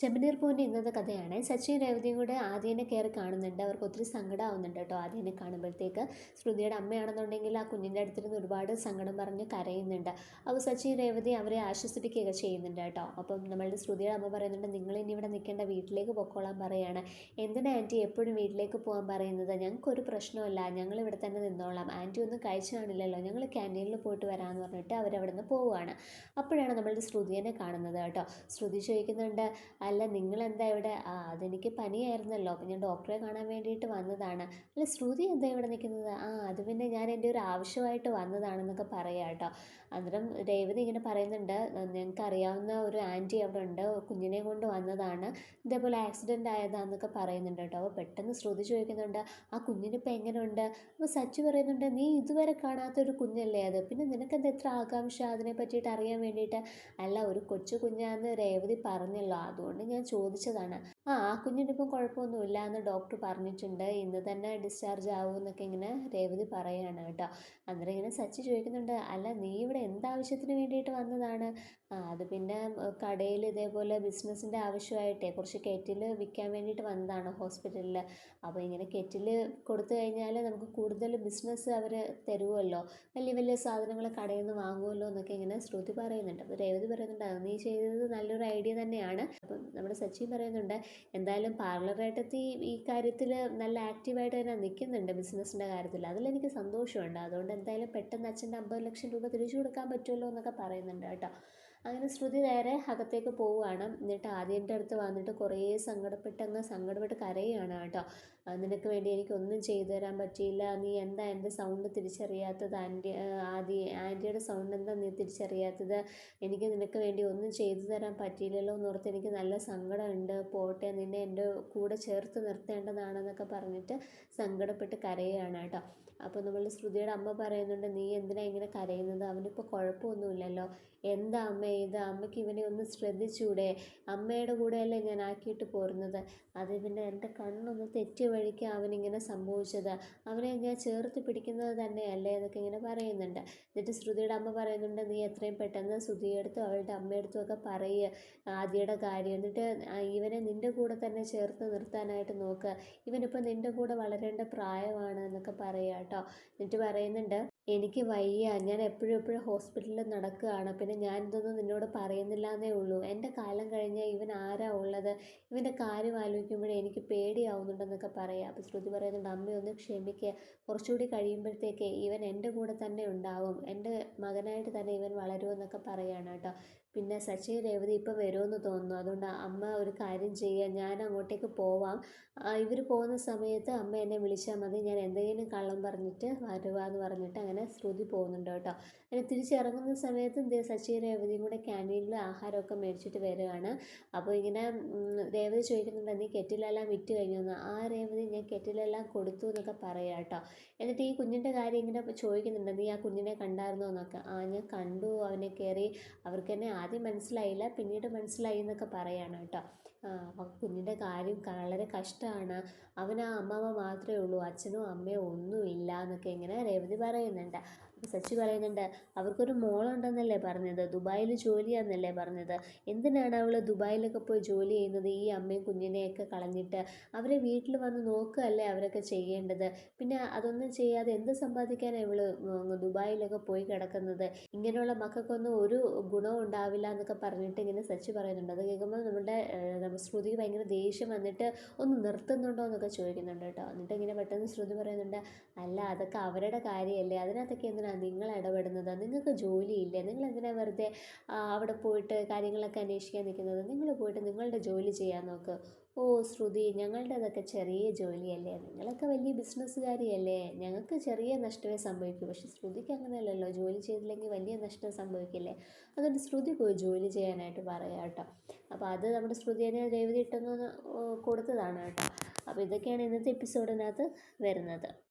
ചെമ്പനീർ പൂവിന്റെ ഇന്നത്തെ കഥയാണ്. സച്ചിൻ രേവതിയും കൂടെ ആദ്യനെ കയറി കാണുന്നുണ്ട്. അവർക്ക് ഒത്തിരി സങ്കടമാവുന്നുണ്ട് കേട്ടോ ആദ്യനെ കാണുമ്പോഴത്തേക്ക്. ശ്രുതിയുടെ അമ്മയാണെന്നുണ്ടെങ്കിൽ ആ കുഞ്ഞിന്റെ അടുത്തിരുന്ന് ഒരുപാട് സങ്കടം പറഞ്ഞ് കരയുന്നുണ്ട്. അപ്പോൾ സച്ചിൻ രേവതി അവരെ ആശ്വസിപ്പിക്കുകയൊക്കെ ചെയ്യുന്നുണ്ട് കേട്ടോ. അപ്പം നമ്മളുടെ ശ്രുതിയുടെ അമ്മ പറയുന്നുണ്ട് നിങ്ങൾ ഇനി ഇവിടെ നിൽക്കേണ്ട വീട്ടിലേക്ക് പൊക്കോളാൻ പറയുകയാണ് എന്തിനാ ആന്റി എപ്പോഴും വീട്ടിലേക്ക് പോകാൻ പറയുന്നത്? ഞങ്ങൾക്കൊരു പ്രശ്നമല്ല ഞങ്ങൾ ഇവിടെ തന്നെ നിന്നോളാം. ആന്റി ഒന്നും കഴിച്ചു കാണില്ലല്ലോ. ഞങ്ങൾ ക്യാന്റീനിൽ പോയിട്ട് വരാമെന്ന് പറഞ്ഞിട്ട് അവരവിടെ നിന്ന് പോവുകയാണ്. അപ്പോഴാണ് നമ്മളുടെ ശ്രുതിയെ കാണുന്നത് കേട്ടോ. ശ്രുതി ചോദിക്കുന്നുണ്ട് അല്ല നിങ്ങൾ എന്താ ഇവിടെ? ആ അതെനിക്ക് പനിയായിരുന്നല്ലോ. അപ്പം ഞാൻ ഡോക്ടറെ കാണാൻ വേണ്ടിയിട്ട് വന്നതാണ്. അല്ല ശ്രുതി എന്താ ഇവിടെ നിൽക്കുന്നത്? ആ അത് പിന്നെ ഞാൻ എന്റെ ഒരു ആവശ്യമായിട്ട് വന്നതാണെന്നൊക്കെ പറയാം കേട്ടോ. അന്നേരം രേവതി ഇങ്ങനെ പറയുന്നുണ്ട് ഞങ്ങൾക്ക് അറിയാവുന്ന ഒരു ആന്റി അവിടെ ഉണ്ട്. കുഞ്ഞിനെ കൊണ്ട് വന്നതാണ്. ഇതേപോലെ ആക്സിഡന്റ് ആയതാന്നൊക്കെ പറയുന്നുണ്ട് കേട്ടോ. അപ്പോൾ പെട്ടെന്ന് ശ്രുതി ചോദിക്കുന്നുണ്ട് ആ കുഞ്ഞിനിപ്പോൾ എങ്ങനെയുണ്ട് അപ്പോൾ സച്ചു പറയുന്നുണ്ട് നീ ഇതുവരെ കാണാത്ത ഒരു കുഞ്ഞല്ലേ അത്? പിന്നെ നിനക്കെന്താ എത്ര ആകാംക്ഷ അതിനെ പറ്റിയിട്ട് അറിയാൻ വേണ്ടിയിട്ട്? അല്ല ഒരു കൊച്ചു കുഞ്ഞാന്ന് രേവതി പറഞ്ഞല്ലോ. അതുകൊണ്ട് ഞാൻ ചോദിച്ചതാണ്. ആ ആ കുഞ്ഞിനിപ്പം കുഴപ്പമൊന്നുമില്ല എന്ന് ഡോക്ടർ പറഞ്ഞിട്ടുണ്ട്. ഇന്ന് തന്നെ ഡിസ്ചാർജ് ആവുമെന്നൊക്കെ ഇങ്ങനെ രേവതി പറയുകയാണ് കേട്ടോ. അന്നേരം ഇങ്ങനെ സച്ചി ചോദിക്കുന്നുണ്ട് അല്ല നീ ഇവിടെ എന്താവശ്യത്തിന് വേണ്ടിയിട്ട് വന്നതാണ്? ആ അത് പിന്നെ കടയിൽ ഇതേപോലെ ബിസിനസ്സിന്റെ ആവശ്യമായിട്ടേ കുറച്ച് കെറ്റിൽ വിൽക്കാൻ വേണ്ടിയിട്ട് വന്നതാണ് ഹോസ്പിറ്റലിൽ. അപ്പോൾ ഇങ്ങനെ കെറ്റിൽ കൊടുത്തു കഴിഞ്ഞാൽ നമുക്ക് കൂടുതൽ ബിസിനസ് അവർ തരുമല്ലോ വലിയ വലിയ സാധനങ്ങൾ കടയിൽ നിന്ന് വാങ്ങുമല്ലോ എന്നൊക്കെ ഇങ്ങനെ ശ്രുതി പറയുന്നുണ്ട്. അപ്പോൾ രേവതി പറയുന്നുണ്ട് നീ ചെയ്തത് നല്ലൊരു ഐഡിയ തന്നെയാണ്. അപ്പം നമ്മുടെ സച്ചിൻ പറയുന്നുണ്ട് എന്തായാലും പാർലർ പാർലറായിട്ടെത്തി ഈ കാര്യത്തിൽ നല്ല ആക്റ്റീവായിട്ട് തന്നെ നിൽക്കുന്നുണ്ട് ബിസിനസ്സിന്റെ കാര്യത്തിൽ അതിലെനിക്ക് സന്തോഷമുണ്ട്. അതുകൊണ്ട് എന്തായാലും പെട്ടെന്ന് അച്ഛന്റെ അമ്പത് ലക്ഷം രൂപ തിരിച്ചു കൊടുക്കാൻ പറ്റുമല്ലോ എന്നൊക്കെ പറയുന്നുണ്ട് കേട്ടോ. അങ്ങനെ ശ്രുതി നേരെ അകത്തേക്ക് പോവുകയാണ്. എന്നിട്ട് ആദ്യന്റെ അടുത്ത് വന്നിട്ട് കുറേ സങ്കടപ്പെട്ട് അങ്ങ് സങ്കടപ്പെട്ട് കരയുകയാണ് കേട്ടോ. നിനക്ക് വേണ്ടി എനിക്കൊന്നും ചെയ്തു തരാൻ പറ്റിയില്ല. നീ എന്താ എന്റെ സൗണ്ട് തിരിച്ചറിയാത്തത്? ആന്റി ആദ്യ ആന്റിയുടെ സൗണ്ട് എന്താ നീ തിരിച്ചറിയാത്തത്? എനിക്ക് നിനക്ക് വേണ്ടി ഒന്നും ചെയ്തു തരാൻ പറ്റിയില്ലല്ലോ എന്നോർത്ത് എനിക്ക് നല്ല സങ്കടമുണ്ട്. പോട്ടെ നിന്നെ എന്റെ കൂടെ ചേർത്ത് നിർത്തേണ്ടതാണെന്നൊക്കെ പറഞ്ഞിട്ട് സങ്കടപ്പെട്ട് കരയുകയാണ് കേട്ടോ. അപ്പോൾ നമ്മൾ ശ്രുതിയുടെ അമ്മ പറയുന്നുണ്ട് നീ എന്തിനാ ഇങ്ങനെ കരയുന്നത്? അവനിപ്പോൾ കുഴപ്പമൊന്നുമില്ലല്ലോ. എന്താ അമ്മ ഇത്? അമ്മയ്ക്ക് ഇവനെ ഒന്ന് ശ്രദ്ധിച്ചൂടെ? അമ്മയുടെ കൂടെയല്ലേ ഞാൻ ആക്കിയിട്ട് പോരുന്നത്? അത് പിന്നെ എന്റെ കണ്ണൊന്ന് തെറ്റിയ വഴിക്ക് അവനിങ്ങനെ സംഭവിച്ചത്. അവനെ ഇങ്ങനെ ചേർത്ത് പിടിക്കുന്നത് തന്നെയല്ലേ എന്നൊക്കെ ഇങ്ങനെ പറയുന്നുണ്ട്. എന്നിട്ട് ശ്രുതിയുടെ അമ്മ പറയുന്നുണ്ട് നീ എത്രയും പെട്ടെന്ന് ശ്രുതിയെടുത്തും അവളുടെ അമ്മയെടുത്തും ഒക്കെ പറയുക ആദ്യയുടെ കാര്യം. എന്നിട്ട് ഇവനെ നിന്റെ കൂടെ തന്നെ ചേർത്ത് നിർത്താനായിട്ട് നോക്കുക ഇവനിപ്പോൾ നിന്റെ കൂടെ വളരേണ്ട പ്രായമാണ് എന്നൊക്കെ പറയുക കേട്ടോ. എന്നിട്ട് പറയുന്നുണ്ട് എനിക്ക് വയ്യ. ഞാൻ എപ്പോഴും എപ്പോഴും ഹോസ്പിറ്റലിൽ നടക്കുകയാണ്. പിന്നെ ഞാൻ ഇതൊന്നും നിന്നോട് പറയുന്നില്ല എന്നേ ഉള്ളൂ. എന്റെ കാലം കഴിഞ്ഞാൽ ഇവൻ ആരാ ഉള്ളത്? ഇവന്റെ കാര്യം ആലോചിക്കുമ്പോഴേ എനിക്ക് പേടിയാവുന്നുണ്ടെന്നൊക്കെ പറയാം അപ്പോൾ ശ്രുതി പറയുന്നുണ്ട് അമ്മ ഒന്ന് ക്ഷമിക്കുക കുറച്ചുകൂടി കഴിയുമ്പോഴത്തേക്ക് ഇവൻ എന്റെ കൂടെ തന്നെ ഉണ്ടാവും. എന്റെ മകനായിട്ട് തന്നെ ഇവൻ വളരുമെന്നൊക്കെ പറയുകയാണ് കേട്ടോ. പിന്നെ സച്ചി രേവതി ഇപ്പോൾ വരുമെന്ന് തോന്നുന്നു. അതുകൊണ്ട് അമ്മ ഒരു കാര്യം ചെയ്യുക ഞാൻ അങ്ങോട്ടേക്ക് പോവാം. ഇവർ പോകുന്ന സമയത്ത് അമ്മ എന്നെ വിളിച്ചാൽ മതി. ഞാൻ എന്തെങ്കിലും കള്ളം പറഞ്ഞിട്ട് വരുവാന്ന് പറഞ്ഞിട്ട് അങ്ങനെ ശ്രുതി പോകുന്നുണ്ട് കേട്ടോ. അങ്ങനെ തിരിച്ചിറങ്ങുന്ന സമയത്ത് എന്തേ സച്ചി രേവതിയും കൂടെ ക്യാന്റീനിൽ ആഹാരമൊക്കെ മേടിച്ചിട്ട് വരികയാണ് അപ്പോൾ ഇങ്ങനെ രേവതി ചോദിക്കുന്നുണ്ട് നീ കെറ്റിലെല്ലാം വിറ്റ് കഴിഞ്ഞു? ആ രേവതി ഞാൻ കെറ്റിലെല്ലാം കൊടുത്തു എന്നൊക്കെ പറയാം കേട്ടോ. എന്നിട്ട് ഈ കുഞ്ഞിന്റെ കാര്യം ഇങ്ങനെ ചോദിക്കുന്നുണ്ട് നീ ആ കുഞ്ഞിനെ കണ്ടായിരുന്നോ? എന്നൊക്കെ. ആ ഞാൻ കണ്ടു. അവനെ കയറി അവർക്ക് തന്നെ ആദ്യം മനസ്സിലായില്ല പിന്നീട് മനസ്സിലായി എന്നൊക്കെ പറയാണ് കേട്ടോ. അപ്പം കുഞ്ഞിന്റെ കാര്യം വളരെ കഷ്ടമാണ്. അവന് ആ അമ്മാമ്മ മാത്രമേ ഉള്ളൂ അച്ഛനോ അമ്മയോ ഒന്നുമില്ല എന്നൊക്കെ ഇങ്ങനെ രേവതി പറയുന്നുണ്ട്. സച്ചി പറയുന്നുണ്ട് അവർക്കൊരു മോളുണ്ടെന്നല്ലേ പറഞ്ഞത്? ദുബായിൽ ജോലിയാണെന്നല്ലേ പറഞ്ഞത്? എന്തിനാണ് അവൾ ദുബായിലൊക്കെ പോയി ജോലി ചെയ്യുന്നത്? ഈ അമ്മയും കുഞ്ഞിനെയൊക്കെ കളഞ്ഞിട്ട് അവരെ വീട്ടിൽ വന്ന് നോക്കുകയല്ലേ അവരൊക്കെ ചെയ്യേണ്ടത്? പിന്നെ അതൊന്നും ചെയ്യാതെ എന്ത് സമ്പാദിക്കാനാണ് ഇവൾ ദുബായിലൊക്കെ പോയി കിടക്കുന്നത്? ഇങ്ങനെയുള്ള മക്കൾക്കൊന്നും ഒരു ഗുണവും ഉണ്ടാവില്ല എന്നൊക്കെ പറഞ്ഞിട്ട് ഇങ്ങനെ സച്ചി പറയുന്നുണ്ട്. അത് കേൾക്കുമ്പോൾ നമ്മുടെ ശ്രുതിക്ക് ഭയങ്കര ദേഷ്യം വന്നിട്ട് ഒന്ന് നിർത്തുന്നുണ്ടോ? എന്നൊക്കെ ചോദിക്കുന്നുണ്ട് കേട്ടോ. എന്നിട്ട് ഇങ്ങനെ പെട്ടെന്ന് ശ്രുതി പറയുന്നുണ്ട് അല്ല അതൊക്കെ അവരുടെ കാര്യമല്ലേ? അതിനകത്തൊക്കെ എന്തിനാണ് നിങ്ങൾ ഇടപെടുന്നത്? നിങ്ങൾക്ക് ജോലിയില്ലേ? നിങ്ങൾ എന്തിനാണ് വെറുതെ അവിടെ പോയിട്ട് കാര്യങ്ങളൊക്കെ അന്വേഷിക്കാൻ നിൽക്കുന്നത്? നിങ്ങൾ പോയിട്ട് നിങ്ങളുടെ ജോലി ചെയ്യാൻ നോക്ക്. ഓ ശ്രുതി ഞങ്ങളുടേതൊക്കെ ചെറിയ ജോലിയല്ലേ? നിങ്ങളൊക്കെ വലിയ ബിസിനസ്സുകാരിയല്ലേ? ഞങ്ങൾക്ക് ചെറിയ നഷ്ടമേ സംഭവിക്കൂ. പക്ഷെ ശ്രുതിക്ക് അങ്ങനെയല്ലല്ലോ. ജോലി ചെയ്തില്ലെങ്കിൽ വലിയ നഷ്ടം സംഭവിക്കില്ലേ? അതുകൊണ്ട് ശ്രുതി പോയി ജോലി ചെയ്യാനായിട്ട് പറയാം കേട്ടോ. അപ്പോൾ അത് നമ്മുടെ ശ്രുതിയെ രേവതി ഇട്ടെന്ന് കൊടുത്തതാണ് കേട്ടോ. അപ്പോൾ ഇതൊക്കെയാണ് ഇന്നത്തെ എപ്പിസോഡിനകത്ത് വരുന്നത്.